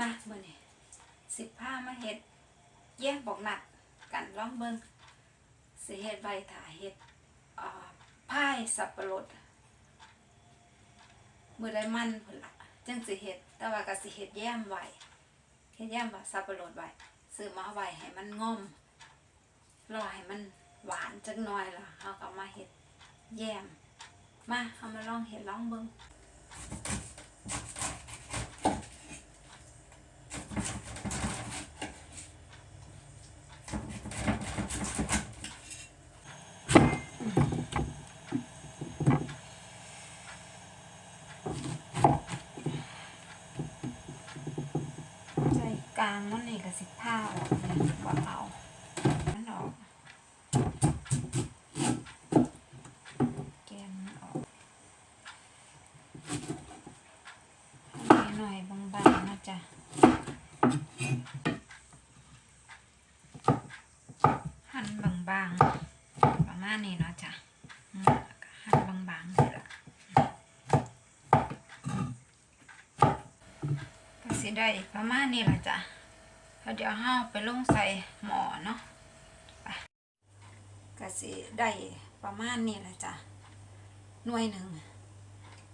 มาเมื่อนี้สิบห้ามาเฮ็ดแยกบอกหนักกันลองเบิงสิเฮ็ดใบถ่าเฮ็ดอ่ายสับปะรดมือได้มันพุ่นละจังสิเฮ็ดแต่ว่าก็สิเฮ็ดแย้มไหวเฮ็ดแย้มว่าสับปะรดไหวซื้อมาไหวให้มันง่อมรอให้มันหวานจักหน่อยล่ะเฮาก็มาเฮ็ดแย้มมาเฮามาลองเฮ็ดลองเบิ่งางมันนี่ก็สิผ้าออกเลยว่าเอามันออกแกนมันออกนี่หน่อยบางๆนะจ๊ะหั่นบางๆประมาณนี้เนาะจ๊ะหั่นบางๆเลยละก็สิได้ประมาณนี้ละจ้ะ แล้วเดี๋ยวเฮาไปลงใส่หม้อเนาะก็สิได้ประมาณนี้แหละจ้ะหน่วยหนึ่ง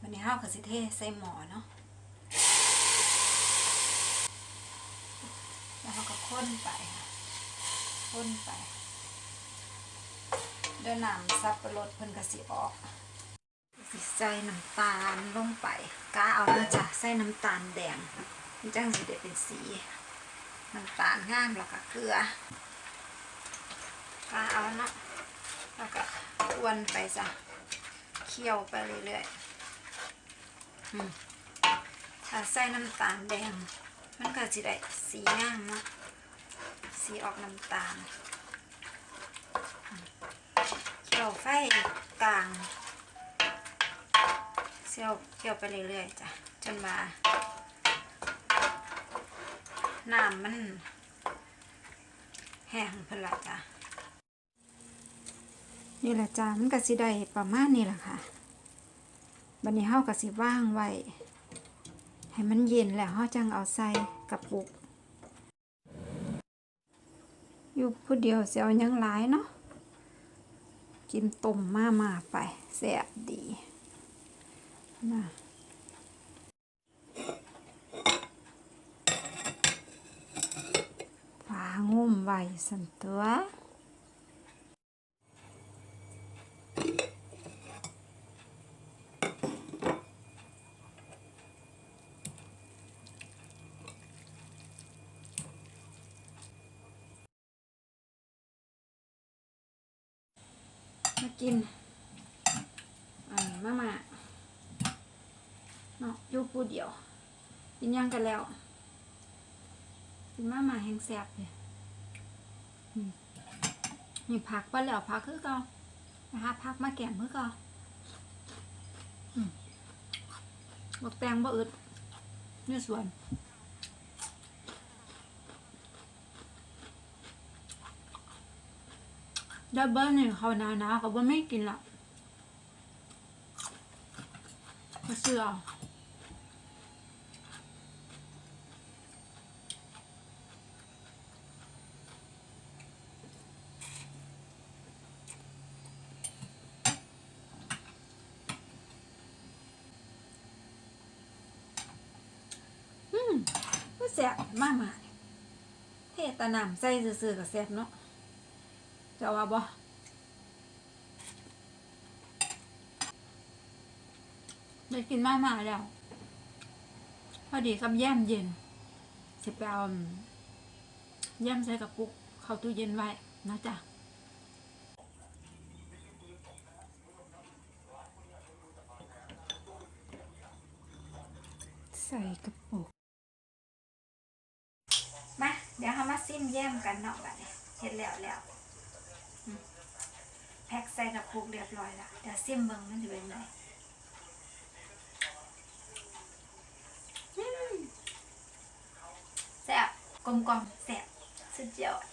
วันนี้เฮาก็สิเทใส่หม้อเนาะแล้วเฮาก็ค้นไปค่ะคนไปเดี๋ยน้ำซับปะรดเพิ่นก็สิออกสิใส่น้ำตาลลงไปกาเอานะจ๊ะใส่น้ำตาลแดงมันจังสิได้เป็นสี น้ำตาลงามแล้วก็เกลือกาเอาเนาะแล้วก็กวนไปจ้ะเคี่ยวไปเรื่อยๆถ้าใส่น้ำตาลแดง มันก็สิได้สีงามเนาะสีออกน้ำตาลเคี่ยวไฟกลางเคี่ยวเคี่ยวไปเรื่อยๆจ้ะจนมา น้ำมันแห้งพละจ้ะนี่แหละจ้ะมันก็สิได้ประมาณนี้แหละค่ะบัดนี้เฮาก็สิว่างไว้ ให้มันเย็นแล้วเฮาจังเอาใส่กระปุก อยู่ผู้เดียวเสียวยังหลายเนาะ กินต้มมามาไปแซ่บดีมาฝางุ่ม ไว้สันตัวมากินอันมามาเนาะอยู่ผู้เดียว กินยังกันแล้ว กินมามาแห้งแซ่บเลย นี่ผักไปแล้วผักคือเก่านะคะผักมาแกงคือเก่าอืมบักแตงบ่อึดนี่ส่วนดับเบิลนี่เขานานาวๆเขาบ่ไม่กินละมาซื้อเอาอืมก็ แซ่บมากมายเทตะนำใส่ซื่อๆกับแซ่บเนาะจะว่าบ่ได้กินมากมาแล้ว พอดีกับแย้มเย็นสิไปเอาแย้มใส่กระปุก เข้าตู้เย็นไว้นะจ๊ะใส่กระปุก มา เดี๋ยวเรามา ซิมแย้มกันเนาะบัดนี้เสร็จแล้วแล้วแพ็คใส่กระปุกเรียบร้อยละเดี๋ยวซิมเบิ่งมันจะเป็นไงแซ่บกลมกล่อมแซ่บสุดยอด